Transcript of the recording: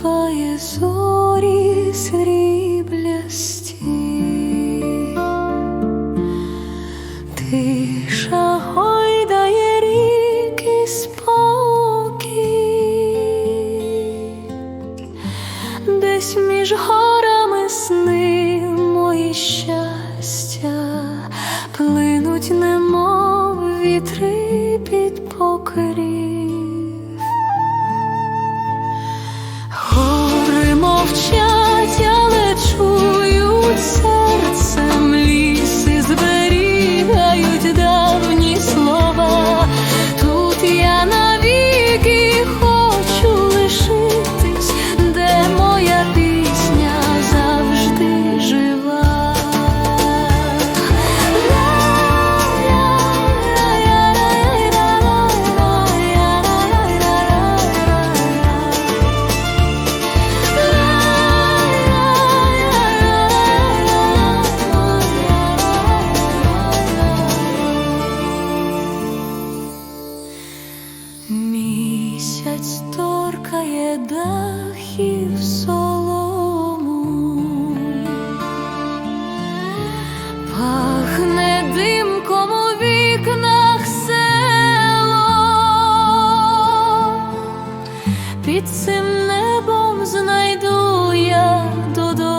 спає зорі сріблясті, тиша гойдає ріки спокій, десь між горами сни мої щастя плинуть, немов вітри Дахів солому, пахне димком у вікнах село, під цим небом знайду я додому.